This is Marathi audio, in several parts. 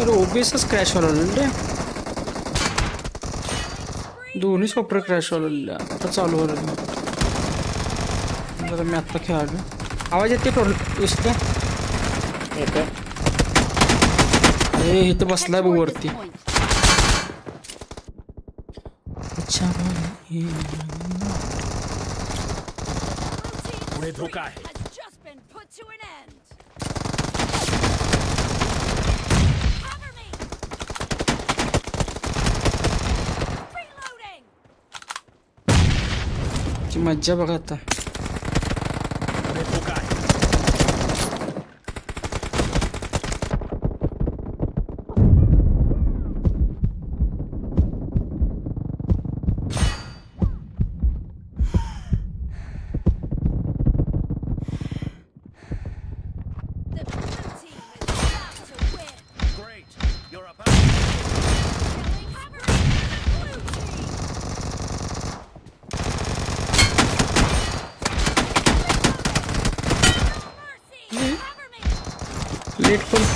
अरे ओबीएसच क्रॅश व्हायला रे? दोन्ही सॉफ्टवेअर क्रॅश व्हायला आता चालू व्हायला जरा मी आत्ता खेळालो आवाज येते विसल्या येतोय. अरे इथं बसलाय बघ वरती. अच्छा हे- धोका आहे. मज्जा बघा आता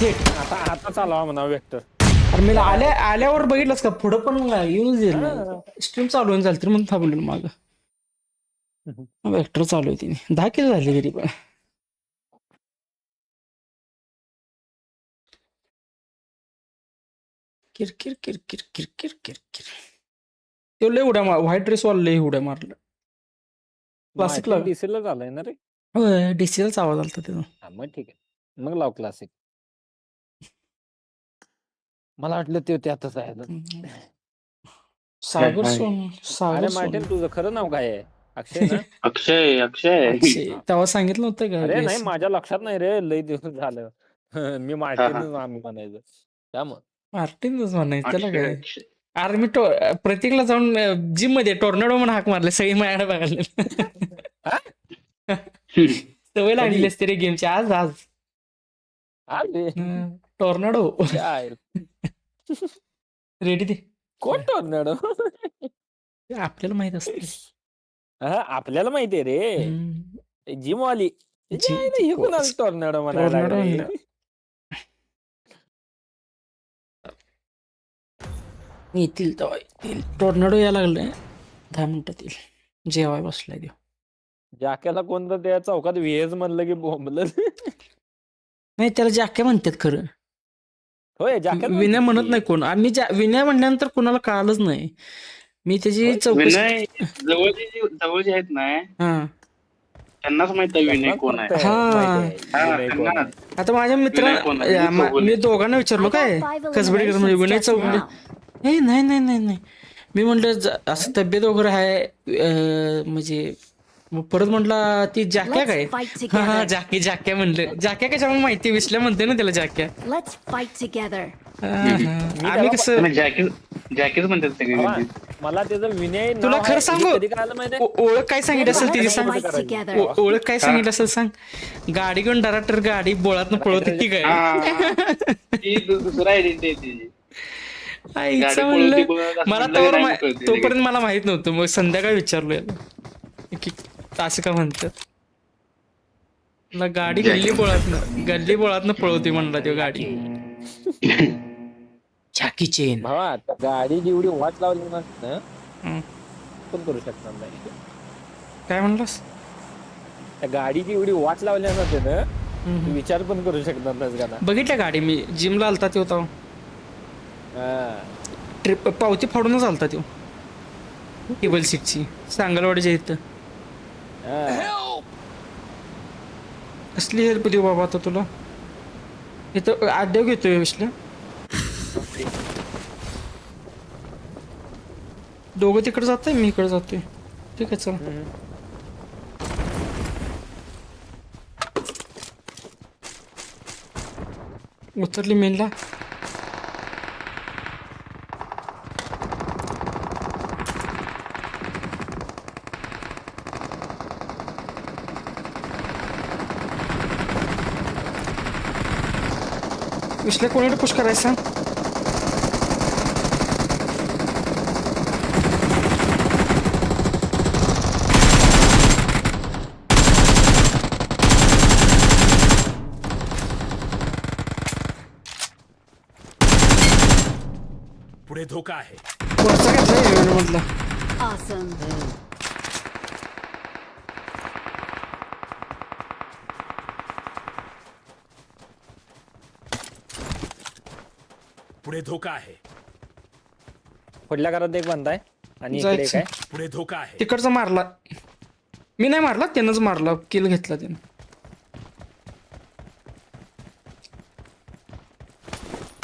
थेट. आता आता चालवा म्हणा वेक्टर अरे मी आल्या आल्यावर बघितलंस का? पुढं पण येऊन जाईल स्ट्रीम चालू होऊन झाली तर म्हणून थांबलो माग. वेक्टर चालू आहे तिने. दहा किलो झाले तरी पण. किरकिर किरकिर किरकिर किरकिर ते लय उड्या मार व्हाईट ड्रेस वाला लय उड्या मारलं. लाव. डीसीला झालंय ना रे? होय डीसीएलचा आवाज आलता त्याचा. मग ठीक आहे. मग लाव क्लासिक मला वाटलं ते त्यातच आहे. सागर हाय. सोन अरे सागर मार्टिन सोन तुझं खरं नाव काय आहे? अक्षय ना? अक्षय अक्षय. तेव्हा सांगितलं होतं का अरे नाही. माझ्या लक्षात नाही रे लई दिवस झालं. मी मार्टिन आम्ही म्हणायचं. त्यामुळं मार्टिनच म्हणायचं त्याला अक्षय काय? अक्षय. अरे मी टो प्रतीकला जाऊन जिममध्ये टोर्नाडो म्हणून हाक मारले सगळी माझ्याकडे बघायला. सवय लागलेली असते रे गेमची आज आज. अरे टोर्नाडो. काय रेडी दे कोण टोर्नाडो? ते आपल्याला माहीत असते हा आपल्याला माहितीये रे. हम्म. जिम वाली. जी- हे कोणाला टोर्नाडो म्हणायला? म्हणलं. येतील तेव्हा येतील. टोर्नाडो यायला लागलाय. दहा मिनिटात येईल. जेवाय बसलाय देव जाक्याला कोणतं त्या चौकात व्हेज म्हणलं की बोंबलं नाही त्याला जाक्या म्हणतात खरं. होय विनय म्हणत. नाही कोण आणि जा- विनय म्हणल्यानंतर कोणाला कळालंच नाही मी त्याची चौकशी विनय जवळचे जे जवळचे आहेत ना हा त्यांनाच माहीत आहे विनय कोण आहे हा. हा. आता माझ्या मित्रा कोण आहे? या, मा- दोघांना विचारलो काय कसबडीकर म्हणजे विनय. हे नाही नाही नाही नाही मी म्हटलं ज- असं तब्येत वगैरे आहे म्हणजे मग परत म्हटलं ती जाक्या काय हा हा. जाके जाक्या म्हणलं जाक्या कशामुळे माहिती विसल्या म्हणते ना त्याला जाक्या Let's fight together. हा, हा. मी आम्ही कसं जॅकेट जॅकेट म्हणतात सगळे हा, म्हणजे. मला त्याचं विनय तुला खरं आहे, सांगू? कधी कळालं माहितीये? ओ- ओळख काय सांगितलं असेल तिची Let's सांग fight together. ओ- ओळख काय सांगितलं असेल सांग गाडी घेऊन डराटर गाडी बोळात पळवते ती काय हा, ती दु- दुसरा आयडेंटिटी आहे तिची आईचं गाडी म्हणलं पळवते बघ, असं मला म्हणलं तोवर नाही मा- कळते तोपर्यंत मला माहीत नव्हतं मग संध्याकाळी विचारलो याला की असं का म्हणतात? मला गाडी गल्ली बोळात गल्ली बोळात पळवते म्हणला तो गाडी. झाकी चेन भावा त्या गाडी जेवढी वाट लावली ना ना, हं. पण करू शकणार नाही. काय म्हणलास? त्या गाडीची एवढी वाट लावली ना ते ना. तू विचार पण करू शकणार नाहीस का ना बघितल्या गाडी मी? जिमला आलता तो होता. ट्रिप पावती फाडूनच आलता तो टेबल सीटची सांगलवाडीच्या इथं. कसली हेल्प देऊ बाबा आता तुला? इथं आड्याव घेतोय विश्ल्या दोघं तिकडे जातोय मी इकडे जातोय. ठीक आहे चला. उतरली मेनला विश्ल्या कोणीकडे पुश करायचं सांग पुढे धोका आहे वरचा घेतला इव्हेंट मधला Awesome. पुढे धोका आहे. पुढल्या घरात एक बंद आहे आणि इकडे एक जायचं. आहे. पुढे धोका आहे. तिकडचा मारला. मी नाही मारला त्यानंच मारला. किल घेतला त्यानं.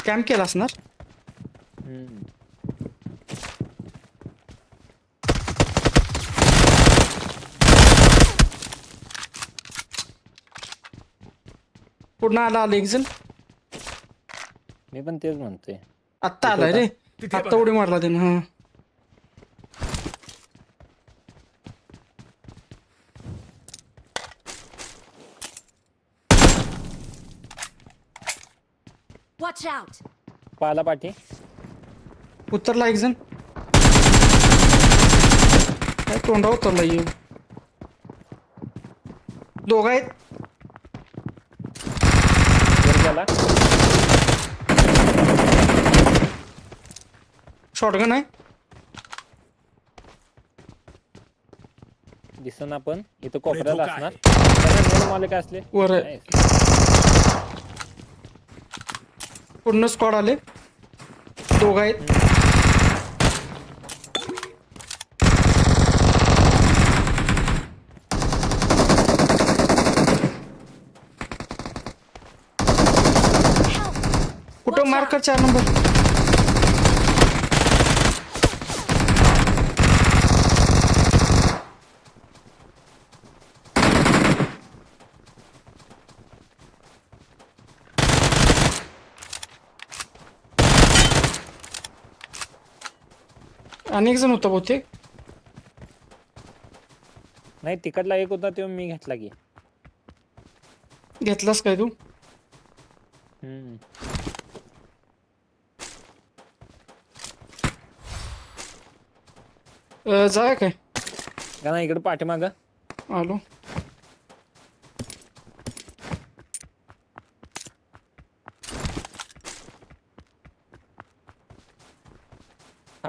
कॅम्प केला असणार? हम्म. पूर्ण आला आला एक जण मी पण तेच म्हणतोय. आत्ता आलाय रे. तिथे आत्ता उडी मारला त्यानं हा. Watch out. पाला पाठी. उतरला एक जण. काय तोंडा उतरला येऊ दोघ आहेत. वर गेला. शॉटगन आहे. दिसन आपण. इथं धोका असणार. आहे. त्याला दोन मालक असले? वर आहे. Nice. पूर्ण स्क्वॉड आले. दोघ आहेत. कुठं मार्कर चार नंबर अनेक जण होता बहुतेक. नाही तिकडला एक होता तो मी घेतला की. घेतलास काय तू? हम्म. अं, जाऊया काय? का ना इकडे पाठीमाग. आलो.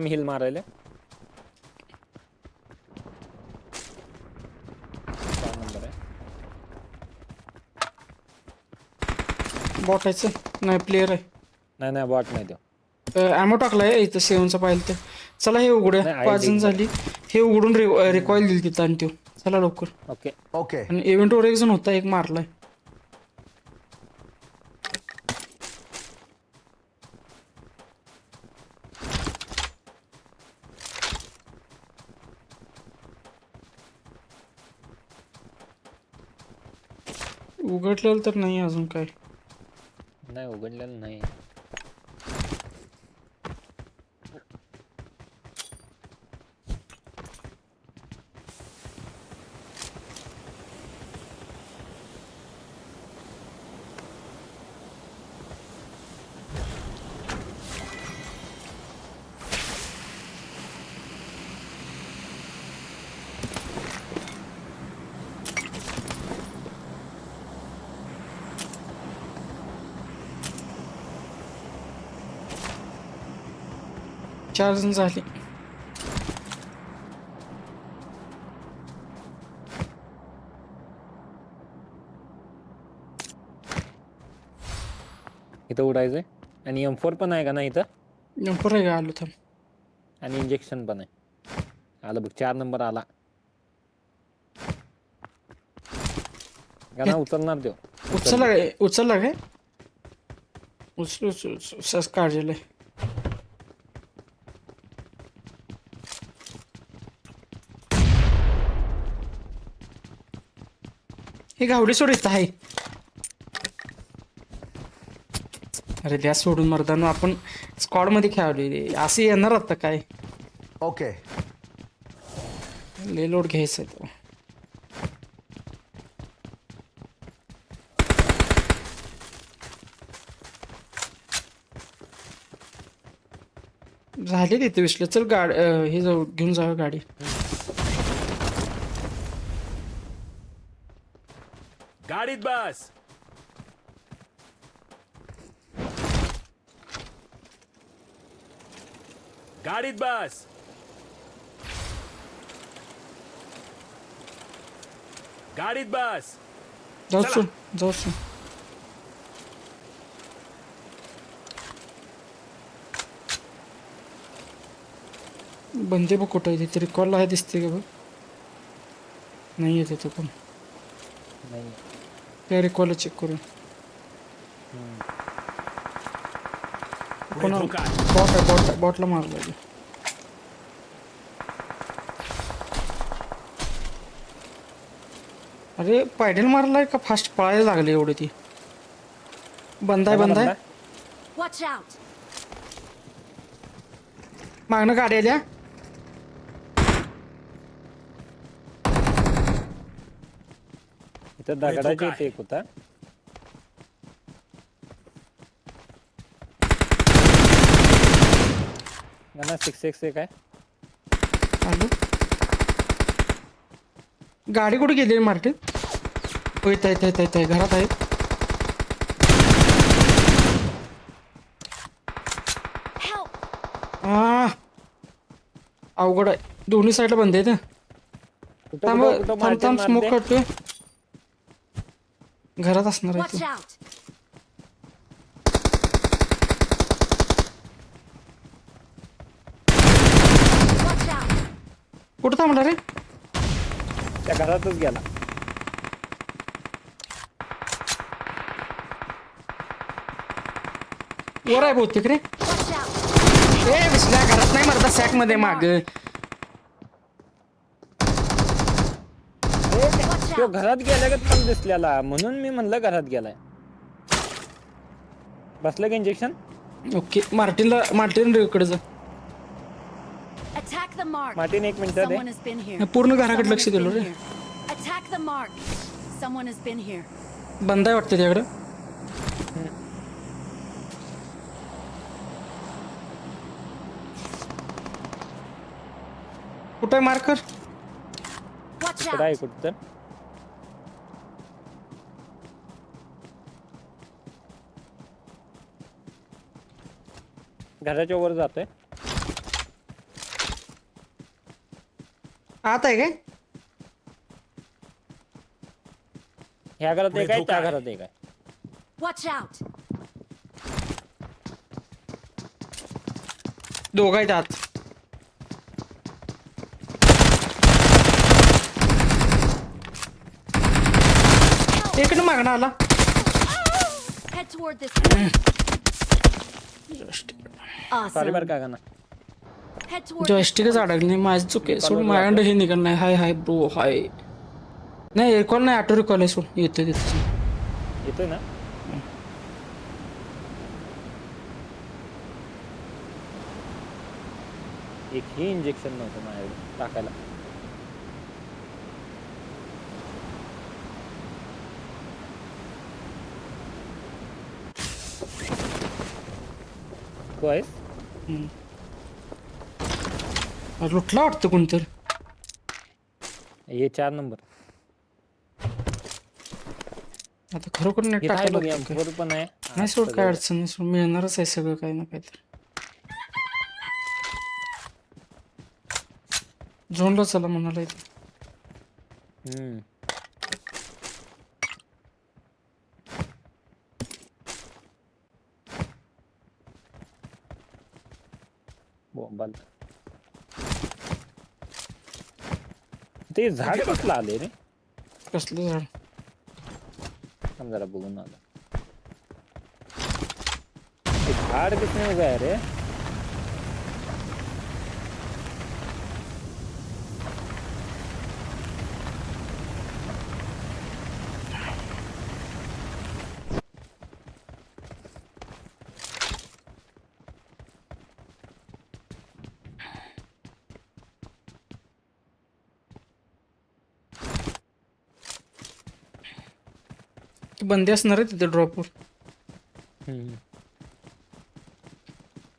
आम्ही हिल मारायला. चार नंबर आहे. बॉटायचं नाही प्लेअर आहे. नाही नाही बॉट नाही तो. ॲमो टाकलाय इथं सेवनचा पाहिलं तर चला हे उघड्या. नाही, पाच जण झाली. हे उघडून रिकॉईल दिली तिथं आणि त्यो चला लवकर. Okay Okay. आणि इव्हेंटवर एक जण होता एक मारलाय. उघडलेलं तर नाही अजून काय नाही उघडलेलं नाही. चार जण झाले. इथं उडायचंय. आणि एम फोर पण आहे का ना इथं? नंबर आहे का? आलो थांब. आणि इंजेक्शन पण आहे. आलं बघ चार नंबर आला. गाणा उचलणार देव उचलला काय उचलला काय उचल उचल उचल. काढलेलं आहे. हे गावडी सोड इथं आहे. अरे द्या सोडून मर्दानो आपण स्क्वॉडमध्ये खेळलोय रे. असे येणार आता काय? Okay. ले लोड घ्यायचं तो. झाले तिथे विसले चल गाडी हे जाऊ घेऊन जाऊ गाडी. गाडीत बस गाडीत बस गाडीत बस जाऊ जाऊ बंदे बघ कुठं आहे तरी कॉल आहे दिसते का बघ नाही येते तो पण नाही त्या रिकॉल चेक करू पुढे कोणा धोका आहे. बॉट आहे बॉट बॉटला मारला. अरे पायडल मारलाय का फास्ट पळायला लागले एवढे ती बंद आहे बंद आहे Watch out! मागणं गाडी आल्या इथं धोका दगडाची आहे. टेक होता गाणं सिक्स एक्स एक आहे आलो गाडी कुठे गेली मार्केट येत आहे येत आहे, येत आहे घरात आहे Help! आ, अवघड आहे दोन्ही साईडला बंद आहेत हं. कुठं थांब कुठं- कुठं थांब थांब स्मोक? काढतोय घरात असणार आहे Watch तो. out! Watch out! कुठं थांबला रे त्या घरातच गेला वर आहे बहुतेक रे Watch out! ए विसल्या घरात नाही मरता सॅकमध्ये माग Watch तो! घरात गेल्यागत पण दिसलेला म्हणून मी म्हणलं घरात गेलाय बसलं का इंजेक्शन ओके मार्टिनला मार्टिनकडे जा Attack the mark! मार्टिन एक मिनिट दे Someone has been here. पूर्ण घराकडे Someone लक्ष has दिलं been ray here. Attack the mark! Someone has been here. बंद आहे वाटतं त्याकडं कुठं आहे मार्कर Watch इकडं आहे! कुठं तर घराच्या वर जातोय आत आहे काय ह्या घरात एक आहे त्या आहे. घरात एक आहे Watch out! दोघं आहेत आत इकडं मागणं आला Head toward this way. Sorry बरं. का गाणं जॉयस्टिकच. अडकली माझी चुक आहे. सोड माझ्याकडे हे निघाल नाही. Hi hi bro hi. नाही रिकॉल नाही ऑटो रिकॉल आहे सोड. येतो तिथं येतोय ना? एक ही इंजेक्शन नव्हतं माझ्याकडे टाकायला. तू आहेस? लुटला वाटतं कोणतरी हे चार नंबर आता खरोखर नेट इथं आहे बघ टाकायला लागतं काय? M4 पण आहे. नाही सोड काय अडचण नाही सोड मिळणारच आहे सगळं काही ना काही तर झोनला चला म्हणाला इथे हम्म. बोंबाल ते झाड कसलं आले रे? कसलं झाड? थांब जरा बघून आलं. ते झाड कसं उभं आहे रे. ते बंदी असणार आहे तिथे ड्रॉपवर.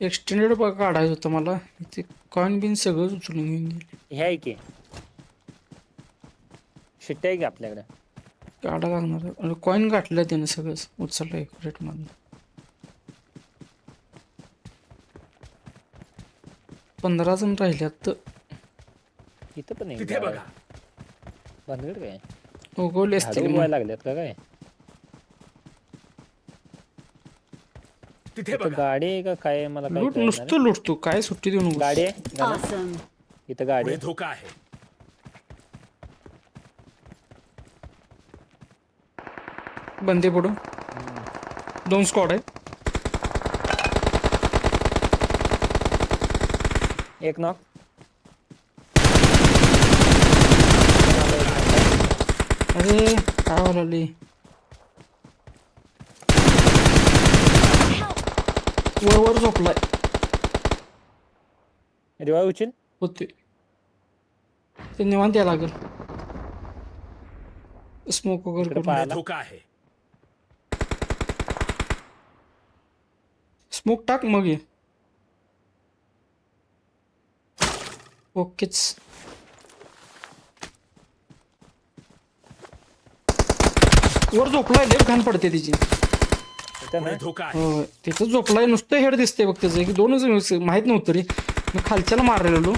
एक्सटेंडेड काढायचं होतं मला. ते कॉइन बिन सगळं उचलून घेऊन गेले. हे आहे की. शिट्टी आहे की आपल्याकडे? काढा लागणार कॉइन गाठलं त्यानं सगळंच. उचललं एक रेटमधनं पंधरा जण राहिल्यात इथं पण तिथे बघा. भानगड काय? उगवले असतील लागल्यात का काय? तिथे इथं बघा. गाडी आहे का काय? आहे मला काय लूट नुसतं लुटतो. काय सुट्टी देऊ आहे. नको गाडी आहे? Awesome. इथं गाडी पुढे आहे. धोका आहे. बंदे पडून दोन स्कॉड आहे एक नॉक अरे काय व्हायला वर झोपलाय रिवाय उचल होते ते निवांत यायला लागेल स्मोक वगैरे करून. धोका आहे स्मोक टाक मग ये ओकेच वर झोपलाय लय घाण पडते तिची तिथं झोपलाय नुसतं हेड दिसते बघ त्याचं. की दोनच माहीत नव्हतं रे. मी खालच्याला मारलेलो.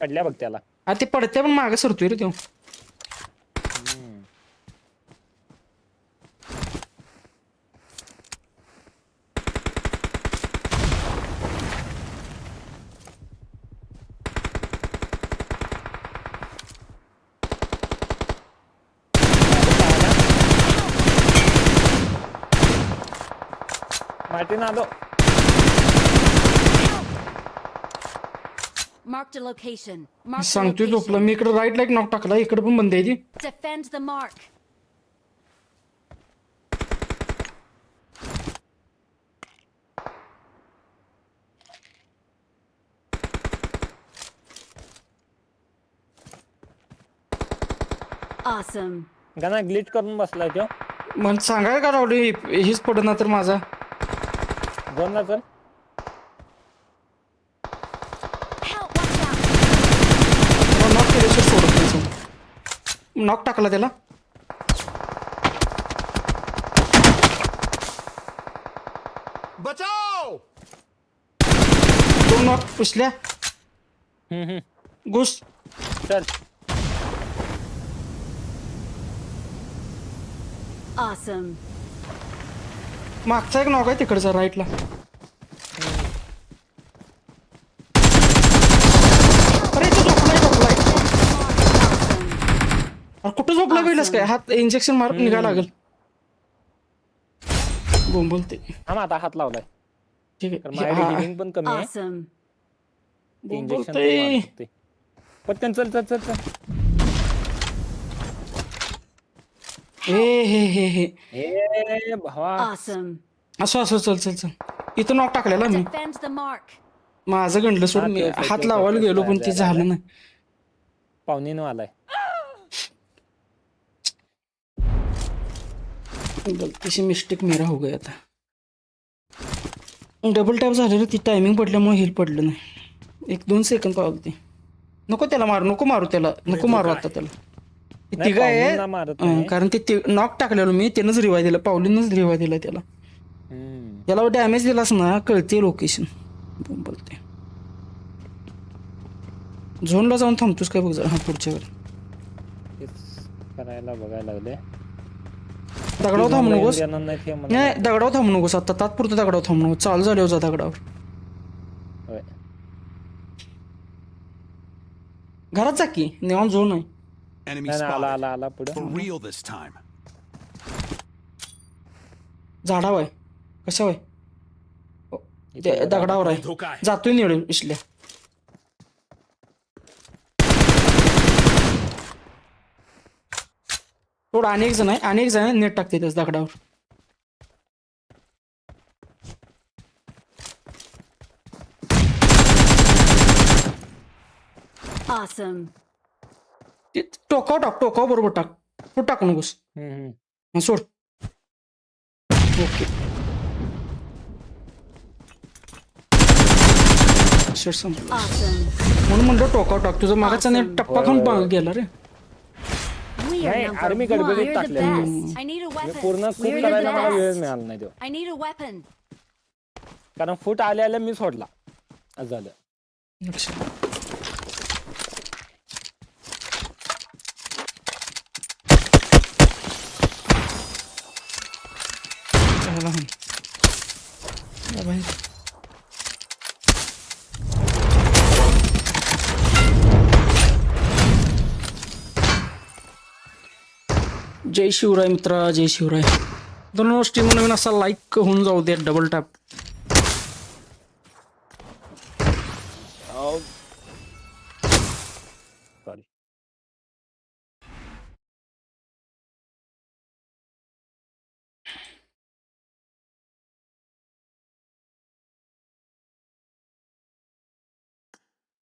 पडल्या बघ त्याला. आ ते पडत्या पण मागे सरतोय रे तो हम्म. आलो Marked a location. Marked a सांगतोय झोपला location. मी इकडे राईटला एक नॉक टाकला इकडे पण बंद आहे ती Defend the mark. Awesome. गाणा ग्लिच करून बसलाय तो मग सांगाय का रावली हेच पडना तर माझा चल Help! Watch out! नॉक केल्याशिवाय सोडत नाही नॉक टाकला त्याला बचाव दोन नॉक पुसल्या हम्म, हम्म. घुस चल Awesome. मागचा एक नॉक आहे तिकडचा राईटला अरे तो झोपलाय झोपलाय. अरे कुठं झोपला पहिलाच काय? हात इंजेक्शन मारून निघायला लागल. बोंब बोलते हा आता हात लावलाय. ठीक आहे. पण कमी आहे. इंजेक्शन पटकन चल चल चल चल. हे हे हे हे. ए भावा. Awesome. असं असं चल चल चल. इथं नॉक टाकलेला मी. Defend the mark. माझं गणलं सोड हा, मी हात लावायला गेलो पण ते. झालं नाही. पाहुणीनं आलाय. गलती से मिस्टेक मेरा हो गया था डबल टॅप झालेलं ती टायमिंग पडल्यामुळे हिल पडलं नाही. एक दोन सेकंद पावलं ते नको त्याला मारू नको मारू त्याला. नको मारू आता त्याला. ते नाही, तिघं आहे. पाहुण्यांना मारत अं, नाही. कारण ते नॉक टाकलेलो मी त्यानंच रिवाय दिला पावलीनंच रिवाय दिला त्याला. हम्म. याला डॅमेज दिलास ना कळते लोकेशन बोलते झोनला जाऊन थांबतोस काय बघ जरा हा पुढच्या वेळी. तेच करायला बघायला लागले. दगडावर थांबू नकोस. येणार नाही ते मला नाही दगडावर थांबू नकोस. आता तात्पुरतं दगडावर थांबू नकोस. चालू झाले जा दगडावर. होय. घरात जा की नेऊन झोन आहे Enemy नाही नाही, आला spotted. आला आला For पुढे real this time. झाडावर आहे कशावर आहे ओ, ते दगडावर आहे. धोका आहे. जातोय निळ इसल्या थोडं अनेक जण आहे. अनेक जण नेट टाकते त्याच दगडावर. Awesome. ते टोकाव टाक टोकाव बरोबर टाक. तू टाकू नकोस. सोड. ओके. म्हणून म्हणलं टोकाव टाक. तुझं मागाचा नेट Awesome. टप्पा खाऊन गेला रे. नाही, आर्मी. गडबडीत टाकले. हे. पूर्ण the करायला मला वेळ. मिळाला नाही तो. कारण फूट आले आले मी सोडला. झालं. जय शिवराय मित्रा जय शिवराय. दोन गोष्टी नवीन असा लाईक होऊन जाऊ दे डबल टॅप सॉरी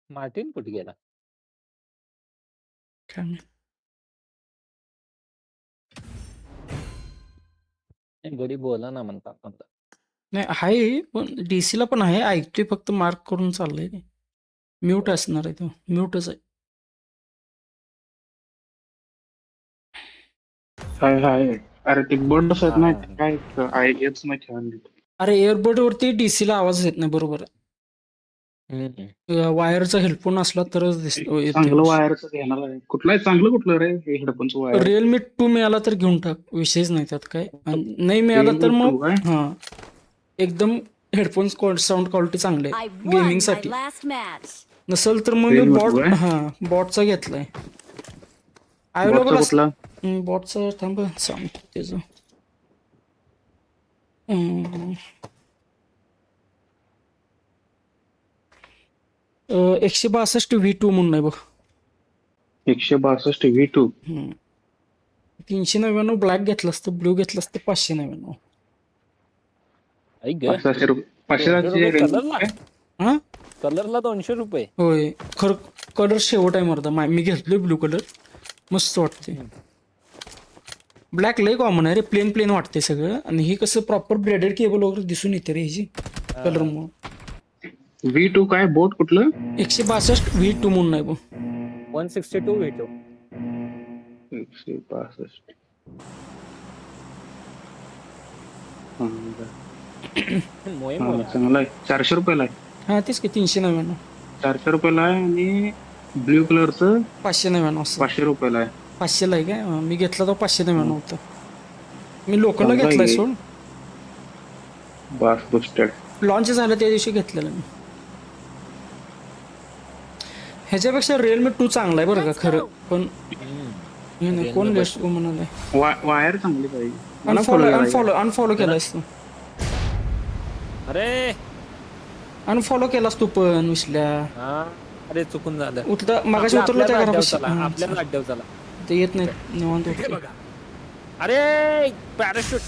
मार्टिन कुठे गेला? नाही, गडी बोला ना म्हणतात म्हणतात नाही आहे पण DC ला पण आहे. ऐकतोय फक्त मार्क करून चाललंय ते म्यूट असणार आहे तो. म्यूटच आहे. हाय हाय अरे ते बंड आहेत ना हा. काय आहे येच नाही खेळायला देत. अरे एअरबड वरती DC ला आवाज येत नाही बरोबर वायरचा हेडफोन असला तरच दिसतो चांगलं वायरचं घेणार आहे. कुठलं आहे चांगलं कुठलं रे हे हेडफोनचं वायर? रिअलमी टू मिळाला तर घेऊन टाक. विषयच नाही त्यात काय. आणि नाही मिळाला तर मग 2 काय? हा. एकदम हेडफोन्स साऊंड क्वालिटी चांगले I won gaming my last match. नसेल तर मग मी बॉट 2 आहे? हा बॉटचा घेतलाय. बॉटचा अवेलेबल कुठला? बॉटचा थांब सांगतो त्याचं हम्म. अं, एकशे बासष्ट व्ही टू म्हणून आहे बघ. एकशे बासष्ट व्ही टू हम्म. तीनशे नव्याण्णव ब्लॅक घेतलं असतं ब्ल्यू घेतलं असतं पाचशे नव्याण्णव. पाचशे रुपये कलरला? हा? दोनशे रुपये. होय. खर कलर शेवट आहे मर्दा. मा- मी घेतलोय ब्लू कलर मस्त वाटते ब्लॅक लय कॉमन आहे रे. प्लेन प्लेन वाटते सगळं. आणि ही कसं प्रॉपर ब्रेडेड केबल वगैरे दिसून येते रे ह्याची कलर मग व्ही टू काय? बोट कुठलं? एकशे बासष्ट व्ही टू म्हणून आहे बघ. वन सिक्स्टी टू भेटो एकशे बासष्ट. हा, बरं. मोहीम हा, बोला चांगला आहे. चारशे रुपयाला आहे. हा तेच की तीनशे नव्याण्णव. चारशे रुपयाला आहे आणि ब्ल्यू कलरचं पाचशे नव्याण्णव असं. पाचशे रुपयाला आहे. पाचशेला आहे काय? हा, मी घेतला तो पाचशे नव्याण्णव होता. मी लोकलला चांगला घेतलाय आहे. सोड. बास बुस्टेड लॉन्च झालं त्या दिवशी घेतलेलं मी. ह्याच्यापेक्षा रिअलमी टू चांगला आहे बरं का खरं. पण हे नाही कोण म्हणालाय वायर चांगली पाहिजे. मला अनफॉलो follow अनफॉलो अनफॉलो केलास तू. अरे! अनफॉलो केलास तू पण विसल्या. हा अरे चुकून झालं. उठता मागाशी आपल्या- उतरलं त्या आपल्या घरापाशी. अड्ड्यावर चला, हा, आपल्या अड्ड्यावर चला ते येत नाही निवांत उठते. अरे पॅराशूट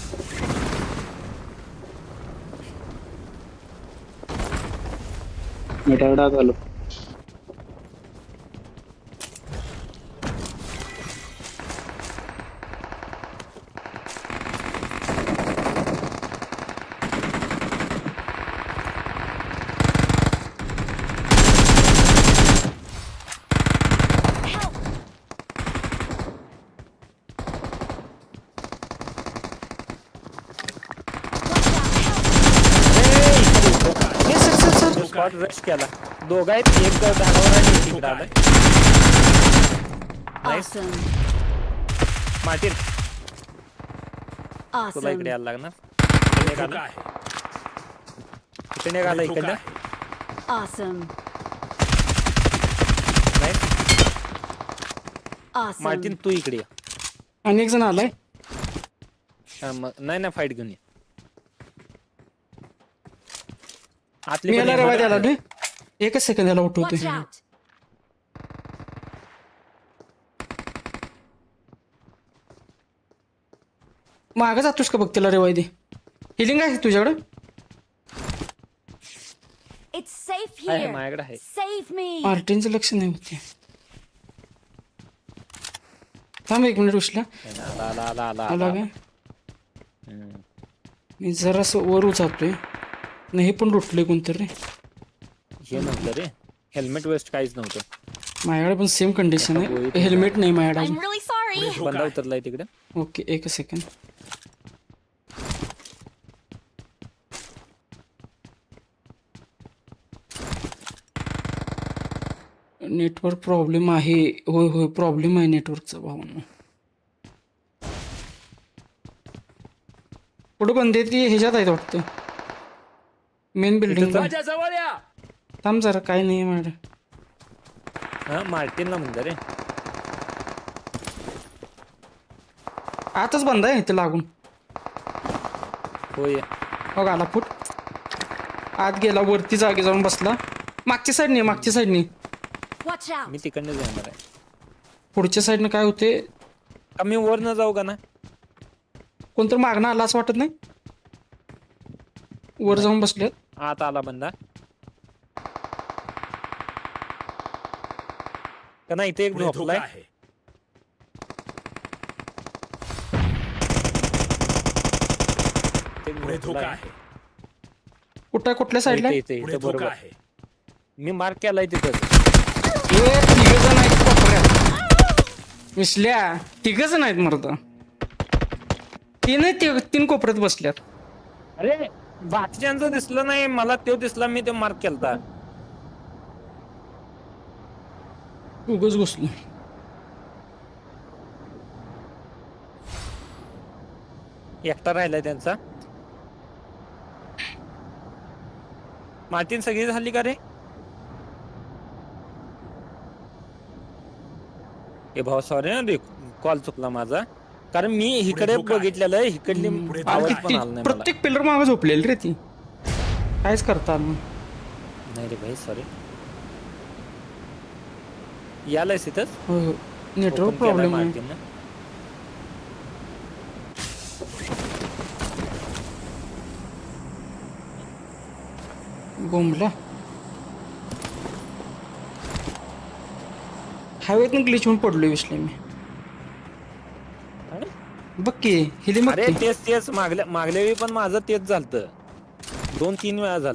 मेटाडा झालो हे केला दोघ आहेत एक झाडावर आणि एक इकडे आलाय Awesome. मार्टिन तुला Awesome. इकडे यायला लागणार इकडे एक आला. इकडे एक आला. Awesome. मार्टिन तू इकडे ये. आणि एक जण आलाय हा, मग- नाही नाही फाईट घेऊन ये आतली मी पण याला येणार रवा द्यायला रे एकच सेकंद याला Watch उठवते out. मागं जातोस का बघ त्याला रेवाय दे हिलिंग आहे तुझ्याकडे. मार्टिनचं लक्ष नाही होते थांब एक मिनिट उचला आला काय. मी जरासं वर उचालतोय नाही हे पण लुटले कोणतरी. हे नव्हतं रे. हेल्मेट वेस्ट काहीच नव्हतं. माझ्याकडे पण सेम कंडिशन आहे. हेल्मेट नाही माझ्याकडे I'm अजून. really sorry. बंदा उतरलाय तिकडे. ओके एक सेकंड नेटवर्क प्रॉब्लेम आहे. होय होय प्रॉब्लेम आहे नेटवर्कचा भावना. कुठं बंद आहे ती? ह्याच्यात आहेत वाटतं. मेन बिल्डिंग माझ्या जवळ या. थांब जरा काय नाही मॅडम. हा मार्टिनला म्हणतो रे. आताच बंद आहे इथं लागून. होय. हो आला फुट. आत गेला वरती जागी जाऊन बसला. मागच्या साईडने मागच्या साईडने Watch out! मी तिकडनं जाणार आहे. पुढच्या साईडनं काय होते? मी वर न जाऊ का ना? कोणतरी मागणं आला असं वाटत नाही? वर जाऊन बसल्यात आत आला बंदा. का नाही इथे एक पुढे धोका झोपलाय आहे. इथे एक पुढे धोका झोपलाय. आहे. कुठं कुठल्या साईडला इथे इथे पुढे इथे धोका बरोबर. आहे. मी मार्क केलाय तिथं तिघ जण आहेत कोपऱ्यात विसल्या तिघ जण आहेत मरदा. तीन ती- तीन कोपऱ्यात बसल्यात. अरे बाकीच्यांचं दिसलं नाही मला तो दिसला मी तो मार्क केलता. उगच घुसलो एकटा राहिलाय त्यांचा मार्टिन सगळी झाली का रे ए भाऊ सॉरी रे कॉल चुकला माझा. कारण मी इकडे धोका आहे. बघितलेलं इकडली आवाज. पण आला नाही मला. प्रत्येक पिलर मागे झोपलेली रे ती. कायच करता आलं नाही. नाही रे भाई सॉरी यालायस इथंच? होय, होय. नेटवर्क प्रॉब्लेम आहे. मार्टिननं. बोंबला. हायवेतून ग्लिच होऊन पडलो विसले मी. अरे? बघ की हिली मग अरे तेच तेच. मागल्या मागल्या वेळी पण माझं तेच झालत. दोन तीन वेळा झालं